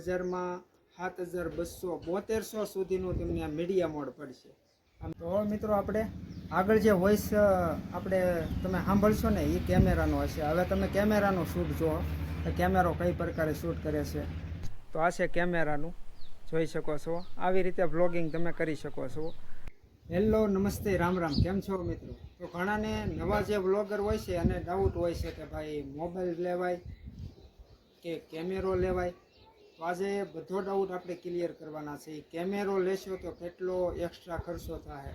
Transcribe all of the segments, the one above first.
બજારમાં સાત હજાર બસો બોતેરસો સુધીનું તમને આ મીડિયા મોડ પડશે. આમ તો મિત્રો આપણે આગળ જે વોઇસ આપણે તમે સાંભળશો ને, એ કેમેરાનો હશે. હવે તમે કેમેરાનો શૂટ જુઓ. તો કેમેરો કઈ પ્રકારે શૂટ કરે છે. તો આ છે કેમેરાનું. જોઈ શકો છો. આવી રીતે વ્લોગિંગ તમે કરી શકો છો. હેલો નમસ્તે, રામ રામ. કેમ છો મિત્રો? તો ઘણાને નવા જે વ્લોગર હોય છે અને ડાઉટ હોય છે કે ભાઈ મોબાઈલ લેવાય કે કેમેરો લેવાય? તો આજે બધો ડાઉટ આપણે ક્લિયર કરવાના છે. કેમેરો લેશો તો કેટલો એક્સ્ટ્રા ખર્ચો થાય.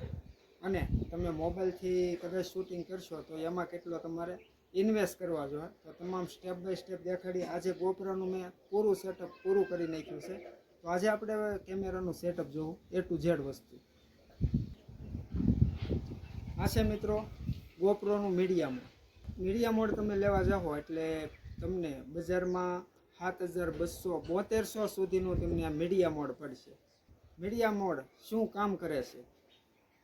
અને તમે મોબાઈલથી કદાચ શૂટિંગ કરશો તો એમાં કેટલો તમારે ઇન્વેસ્ટ કરવા જોઈએ તો તમામ સ્ટેપ બાય સ્ટેપ દેખાડી આજે ગોપરાનું મેં પૂરું સેટઅપ પૂરું કરી નાખ્યું છે. તો આજે આપણે કેમેરાનું સેટઅપ જોવું એ ટુ ઝેડ વસ્તુ. આ છે મિત્રો ગોપરોનું મીડિયા મોડ મીડિયા મોડ તમે લેવા જાઓ એટલે તમને બજારમાં સાત હજાર બસો બોતેરસો સુધીનું તમને આ મીડિયા મોડ પડશે. મીડિયા મોડ શું કામ કરે છે?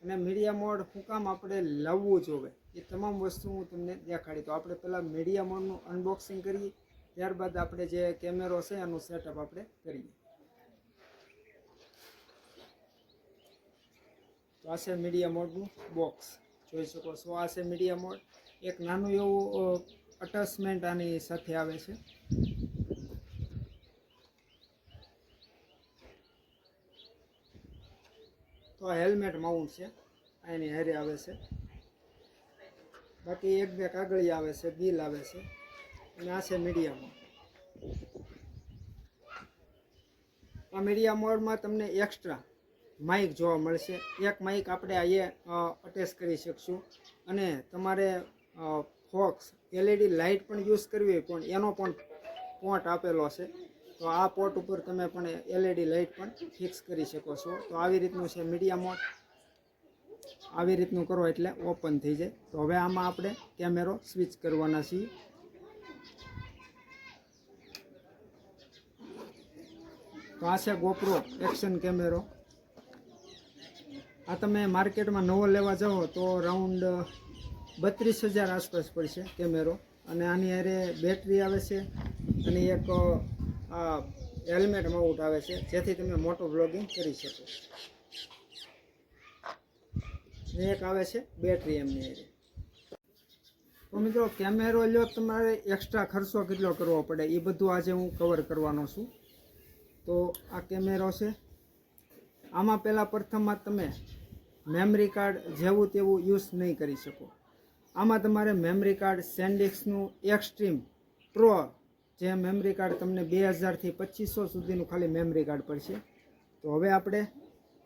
અને મીડિયા મોડ શું કામ આપણે લાવવું જોવે? એ તમામ વસ્તુ હું તમને દેખાડી. તો આપણે પહેલાં મીડિયા મોડનું અનબોક્સિંગ કરીએ, ત્યારબાદ આપણે જે કેમેરો છે એનું સેટઅપ આપણે કરીએ. તો આ છે મીડિયા મોડનું બોક્સ જોઈ શકો છો, આ છે મીડિયા મોડ એક નાનું એવું અટેચમેન્ટ આની સાથે આવે છે. તો આ હેલ્મેટ માઉન્ટ છે. એની હેરી આવે છે. બાકી એક બે કાગળી આવે છે, બિલ આવે છે. અને આ છે મોડ આ મીડિયા મોડમાં તમને એક્સ્ટ્રા માઇક જોવા મળશે. એક માઇક આપણે અહીંયા અટેચ કરી શકશું. અને તમારે ફોક્સ એલઈડી લાઇટ પણ યુઝ કરવી હોય પણ એનો પણ પોન્ટ આપેલો છે. તો આ પોર્ટ ઉપર તમે પણ એલઈડી લાઇટ પણ ફિક્સ કરી શકો છો. તો આવી રીતનું છે મીડિયા મોડ આવી રીતનું કરો એટલે ઓપન થઈ જાય. તો હવે આમાં આપણે કેમેરો સ્વિચ કરવાના છીએ. તો આ છે ગોપરો એક્શન કેમેરો આ તમે માર્કેટમાં નવો લેવા જાઓ તો રાઉન્ડ બત્રીસ હજાર આસપાસ પડશે કેમેરો અને આની અરે બેટરી આવે છે. અને એક આ હેલ્મેટ માઉન્ટ આવે છે. જેથી તમે મોટું બ્લોગિંગ કરી શકો. ને એક આવે છે બેટરી એમની હારે. તો મિત્રો કેમેરો લ્યો તમારે એક્સ્ટ્રા ખર્ચો કેટલો કરવો પડે? એ બધું આજે હું કવર કરવાનો છું. તો આ કેમેરો છે. આમાં પહેલાં પ્રથમમાં તમે મેમરી કાર્ડ જેવું તેવું યુઝ નહીં કરી શકો. આમાં તમારે મેમરી કાર્ડ સેન્ડિક્સનું એક્સ્ટ્રીમ પ્રો જે મેમરી કાર્ડ તમને બે હજારથી પચીસો સુધીનું ખાલી મેમરી કાર્ડ પડશે. તો હવે આપણે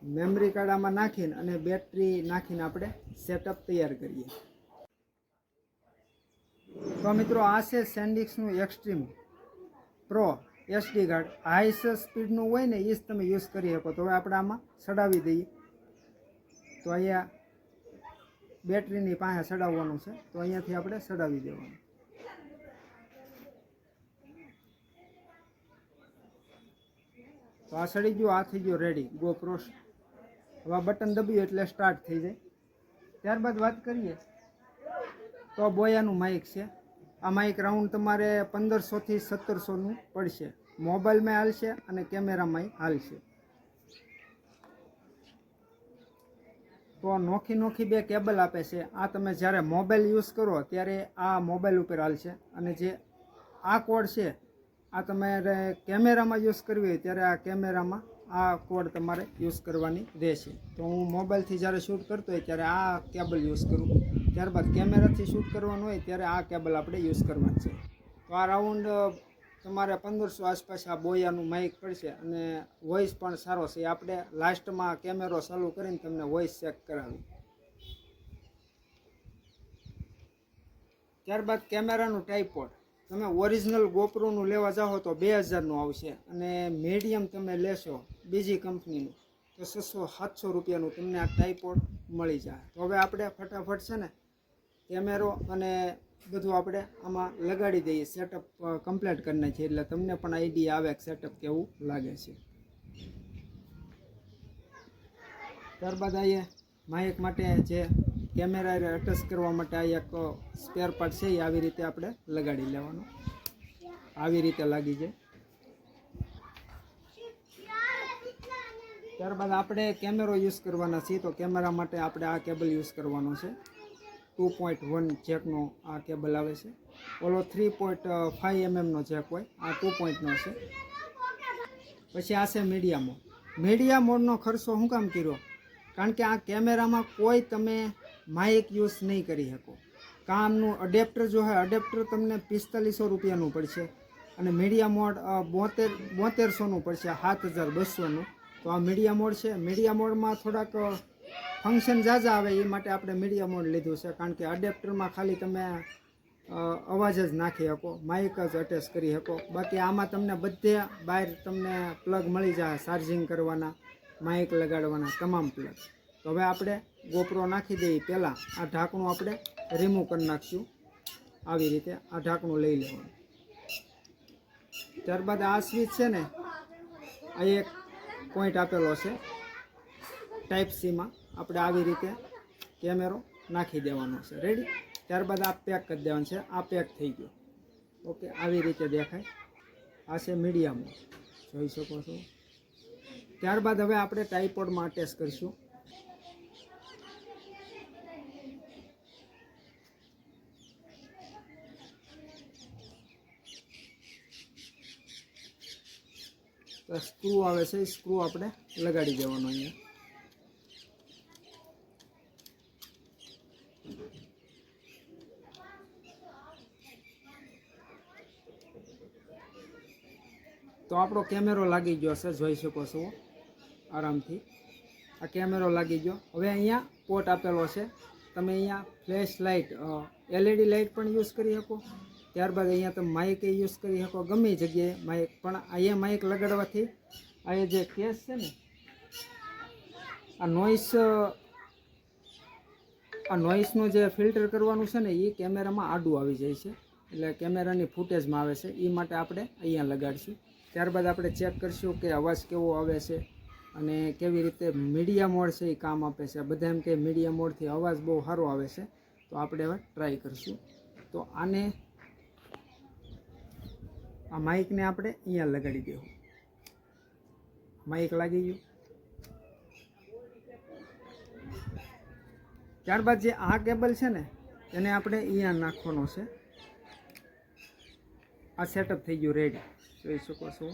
મેમરી કાર્ડ આમાં નાખીને અને બેટરી નાખીને આપણે સેટઅપ તૈયાર કરીએ. તો મિત્રો આ છે સેન્ડિક્સનું extreme pro SD card high સ્પીડનું હોય ને એ જ તમે યુઝ કરી શકો. તો હવે આપણે આમાં ચડાવી દઈએ. તો અહીંયા બેટરીની પાસે ચડાવવાનું છે. તો અહીંયાથી આપણે ચડાવી દેવાનું. તો આ સડી ગયો, આ થઈ ગયો રેડી ગો પ્રોસ હવે બટન દબ્યું એટલે સ્ટાર્ટ થઈ જાય. ત્યારબાદ વાત કરીએ તો બોયાનું માઇક છે. આ માઇક રાઉન્ડ તમારે પંદરસોથી સત્તરસોનું પડશે. મોબાઈલમાં હાલશે અને કેમેરામાંય હાલશે. તો નોખી નોખી બે કેબલ આપે છે. આ તમે જ્યારે મોબાઈલ યુઝ કરો ત્યારે આ મોબાઈલ ઉપર હાલશે. અને જે આ કોડ છે આ તમારે કેમેરામાં યુઝ કરવી હોય ત્યારે આ કેમેરામાં આ કોડ તમારે યુઝ કરવાની રહેશે. તો હું મોબાઈલથી જ્યારે શૂટ કરતો હોય ત્યારે આ કેબલ યુઝ કરું. ત્યારબાદ કેમેરાથી શૂટ કરવાનું હોય ત્યારે આ કેબલ આપણે યુઝ કરવાનું છે. તો આ રાઉન્ડ તમારે પંદરસો આસપાસ આ બોયાનું માઇક પડશે અને વોઇસ પણ સારો છે. આપણે લાસ્ટમાં કેમેરો ચાલુ કરીને તમને વોઇસ ચેક કરાવી. ત્યારબાદ કેમેરાનું ટાઈપોડ તમે ઓરિજિનલ ગોપરોનું લેવા જાઓ તો બે હજારનું આવશે. અને મીડિયમ તમે લેશો બીજી કંપનીનું, તો છસો સાતસો રૂપિયાનું તમને આ ટાઈપોડ મળી જાય. તો હવે આપણે ફટાફટ છે ને કેમેરો અને બધું આપણે આમાં લગાડી દઈએ સેટઅપ કમ્પ્લીટ કરી નાખીએ. એટલે તમને પણ આઈડિયા આવે સેટઅપ કેવું લાગે છે. ત્યારબાદ આવીએ માયક માટે જે કેમેરા અટેચ કરવા માટે આ એક સ્પેર પાર્ટ છે, એ આવી રીતે આપણે લગાડી લેવાનો. આવી રીતે લાગી જાય. ત્યારબાદ આપણે કેમેરો યુઝ કરવાના છીએ, તો કેમેરા માટે આપણે આ કેબલ યુઝ કરવાનો છે. ટુ પોઈન્ટ વન જેકનો આ કેબલ આવે છે. ઓલો થ્રી પોઈન્ટ ફાઇવ એમએમનો જેક હોય, આ ટુ પોઈન્ટનો છે. પછી આ છે મીડિયા મોડ મીડિયા મોડનો ખર્ચો શું કામ કર્યો? કારણ કે આ કેમેરામાં કોઈ તમે માઇક યુઝ નહીં કરી શકો. કામનું અડેપ્ટર જો હોય અડેપ્ટર તમને પિસ્તાલીસો રૂપિયાનું પડશે અને મીડિયા મોડ બોતેર, બોતેરસોનું પડશે, સાત હજાર બસોનું તો આ મીડિયા મોડ છે. મીડિયા મોડમાં થોડાક ફંક્શન ઝાઝા આવે એ માટે આપણે મીડિયા મોડ લીધું છે. કારણ કે અડેપ્ટરમાં ખાલી તમે અવાજ જ નાખી શકો માઇક જ અટેચ કરી શકો. બાકી આમાં તમને બધે બહાર તમને પ્લગ મળી જાય ચાર્જિંગ કરવાના માઇક લગાડવાના, તમામ પ્લગ તો હવે આપણે ગોપરો નાખી દઈએ પહેલાં. આ ઢાંકણું આપણે રિમૂવ કરી નાખશું. આવી રીતે આ ઢાંકણું લઈ લેવાનું. ત્યારબાદ આ સ્વિચ છે ને, આ એક પોઈન્ટ આપેલો છે. ટાઈપ સીમાં આપણે આવી રીતે કેમેરો નાખી દેવાનો છે. રેડી ત્યારબાદ આ પેક કરી દેવાનું છે. આ પેક થઈ ગયો. ઓકે આવી રીતે દેખાય. આ છે મીડિયામાં જોઈ શકો છો. ત્યારબાદ હવે આપણે ટાઈપોડમાં અટેચ કરીશું. સ્ક્રૂ આવે છે, એ સ્ક્રૂ આપણે લગાડી દેવાનો અહીંયા. તો આપણો કેમેરો લાગી ગયો છે, જોઈ શકો છો. આરામથી. આ કેમેરો લાગી ગયો. હવે અહીંયા પોટ આપેલો છે. તમે અહીંયા ફ્લેશ લાઇટ એલઈડી લાઇટ પણ યુઝ કરી શકો. ત્યારબાદ અહીંયા તમે માઇક યુઝ કરી શકો ગમે જગ્યાએ માઇક પણ અહીંયા માઇક લગાડવાથી આ જે કેસ છે ને, આ નોઈસ આ નોઈસનું જે ફિલ્ટર કરવાનું છે ને એ કેમેરામાં આડું આવી જાય છે. એટલે કેમેરાની ફૂટેજમાં આવે છે. એ માટે આપણે અહીંયા લગાડીશું. ત્યારબાદ આપણે ચેક કરીશું કે અવાજ કેવો આવે છે અને કેવી રીતે મીડિયા મોડ છે એ કામ આપે છે. બધા એમ કે મીડિયા મોડથી અવાજ બહુ સારો આવે છે, તો આપણે હવે ટ્રાય કરીશું. તો આને આ માઇકને આપણે અહીંયા લગાડી દેવું. માઇક લાગી ગયું. ત્યારબાદ જે આ કેબલ છે ને, એને આપણે અહીંયા નાખવાનો છે. આ સેટઅપ થઈ ગયું રેડી જોઈ શકો છો.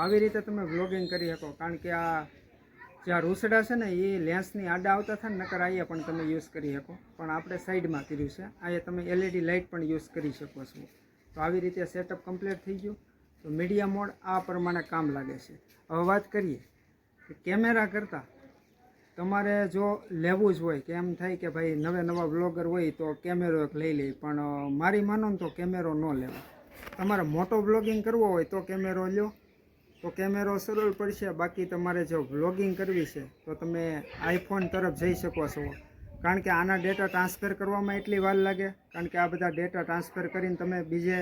આવી રીતે તમે વ્લોગિંગ કરી શકો, કારણ કે આ જે આ રૂસડા છે ને, એ લેન્સની આડા આવતા થાય ને નકર અહીંયા પણ તમે યુઝ કરી શકો. પણ આપણે સાઈડમાં કર્યું છે. અહીંયા તમે એલઈડી લાઇટ પણ યુઝ કરી શકો છો. તો આવી રીતે સેટઅપ કમ્પ્લીટ થઈ ગયું. તો મીડિયા મોડ આ પ્રમાણે કામ લાગે છે. હવે વાત કરીએ કે કેમેરા કરતાં તમારે જો લેવું જ હોય, કે એમ થાય કે ભાઈ નવે નવા બ્લોગર હોય તો કેમેરો એક લઈ લે. પણ મારી માનો ને તો કેમેરો ન લેવો તમારે મોટો બ્લોગિંગ કરવો હોય તો કેમેરો લ્યો. તો કેમેરો સરળ પડશે, બાકી તમારે જો વ્લોગિંગ કરવી છે, તો તમે આઈફોન તરફ જઈ શકો છો. કારણ કે આના ડેટા ટ્રાન્સફર કરવામાં એટલી વાર લાગે, કારણ કે આ બધા ડેટા ટ્રાન્સફર કરીને તમે બીજે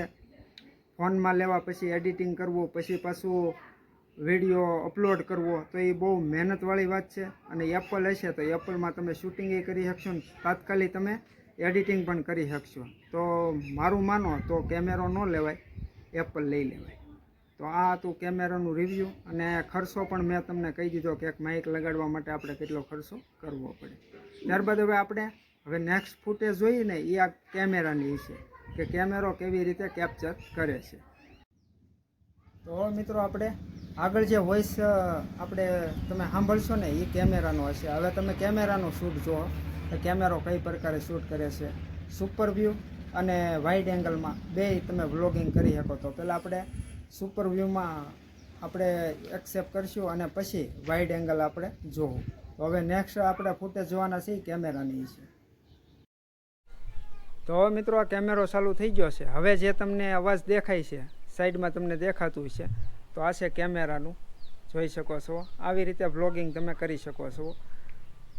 ફોનમાં લેવા પછી એડિટિંગ કરવું, પછી પાછું વીડિયો અપલોડ કરવો, તો એ બહુ મહેનતવાળી વાત છે. અને એપલ હશે તો એપલમાં તમે શૂટિંગ એ કરી શકશો ને તાત્કાલિક તમે એડિટિંગ પણ કરી શકશો. તો મારું માનો તો કેમેરો ન લેવાય એપલ લઈ લેવાય. તો આ હતું કેમેરાનું રિવ્યૂ અને ખર્ચો પણ મેં તમને કહી દીધો કે એક માઇક લગાડવા માટે આપણે કેટલો ખર્ચો કરવો પડે. ત્યારબાદ હવે આપણે હવે નેક્સ્ટ ફૂટેજ જોઈએ ને એ આ કેમેરાની છે કે કેમેરો કેવી રીતે કેપ્ચર કરે છે. તો મિત્રો આપણે આગળ જે વોઇસ આપણે તમે સાંભળશો ને એ કેમેરાનો હશે. હવે તમે કેમેરાનો શૂટ જુઓ. કે કેમેરો કઈ પ્રકારે શૂટ કરે છે? સુપર વ્યૂ અને વાઇડ એંગલમાં બે તમે વ્લોગિંગ કરી શકો તો. પહેલાં આપણે સુપર વ્યૂમાં આપણે એક્સેપ્ટ કરશું અને પછી વાઇડ એંગલ આપણે જોવું. તો હવે નેક્સ્ટ આપણે ફૂટેજ જોવાના છીએ કેમેરાની છે તો હવે મિત્રો આ કેમેરો ચાલુ થઈ ગયો છે. હવે જે તમને અવાજ દેખાય છે, સાઈડમાં તમને દેખાતું છે, તો આ છે કેમેરાનું. જોઈ શકો છો. આવી રીતે વ્લોગિંગ તમે કરી શકો છો.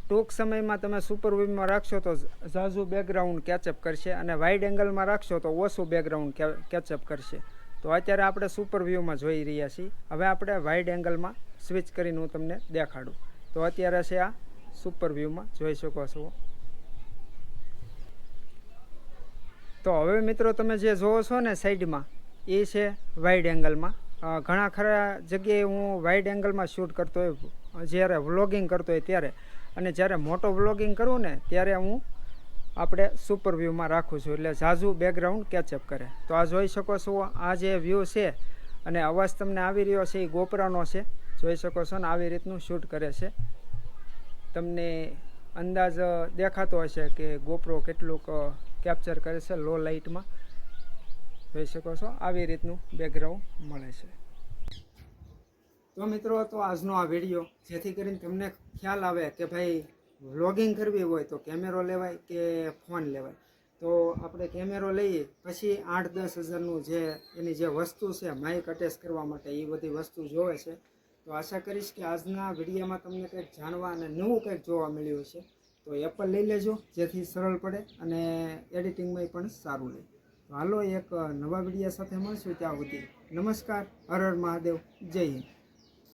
ટૂંક સમયમાં તમે સુપર વ્યૂમાં રાખશો તો ઝાઝુ બેકગ્રાઉન્ડ કેચઅપ કરશે અને વાઇડ એંગલમાં રાખશો તો ઓછું બેકગ્રાઉન્ડ કેચઅપ કરશે. તો અત્યારે આપણે સુપર વ્યૂમાં જોઈ રહ્યા છીએ. હવે આપણે વાઇડ એંગલમાં સ્વિચ કરીને હું તમને દેખાડું. તો અત્યારે છે આ સુપર વ્યૂમાં જોઈ શકો છો. તો હવે મિત્રો તમે જે જોવો છો ને સાઈડમાં એ છે વાઇડ એંગલમાં ઘણા ખરા જગ્યાએ હું વાઇડ એંગલમાં શૂટ કરતો હોય, જ્યારે વ્લોગિંગ કરતો હોય ત્યારે. અને જ્યારે મોટો વ્લોગિંગ કરું ને, ત્યારે હું આપણે સુપર વ્યૂમાં રાખું છું. એટલે ઝાઝુ બેકગ્રાઉન્ડ કેચઅપ કરે. તો આ જોઈ શકો છો, આ જે વ્યૂ છે અને અવાજ તમને આવી રહ્યો છે, એ ગોપરાનો છે. જોઈ શકો છો ને આવી રીતનું શૂટ કરે છે. તમને અંદાજ દેખાતો હશે કે ગોપરો કેટલુંક કેપ્ચર કરે છે લો લાઇટમાં જોઈ શકો છો, આવી રીતનું બેકગ્રાઉન્ડ મળે છે. તો મિત્રો, તો આજનો આ વીડિયો જેથી કરીને તમને ખ્યાલ આવે કે ભાઈ વ્લોગિંગ કરવી હોય તો કેમેરો લેવાય કે ફોન લેવાય? તો આપણે કેમેરો લઈએ, પછી આઠ દસ હજારનું જે, એની જે વસ્તુ છે માઇક અટેચ કરવા માટે એ બધી વસ્તુ જોવે છે. તો આશા કરીશ કે આજના વિડીયોમાં તમને કંઈક જાણવા અને નવું કંઈક જોવા મળ્યું છે તો એપલ લઈ લેજો, જેથી સરળ પડે અને એડિટિંગમાં પણ સારું રહે. તો હાલો એક નવા વીડિયો સાથે મળશું ત્યાં સુધી. નમસ્કાર, હર હર મહાદેવ, જય હિન્દ.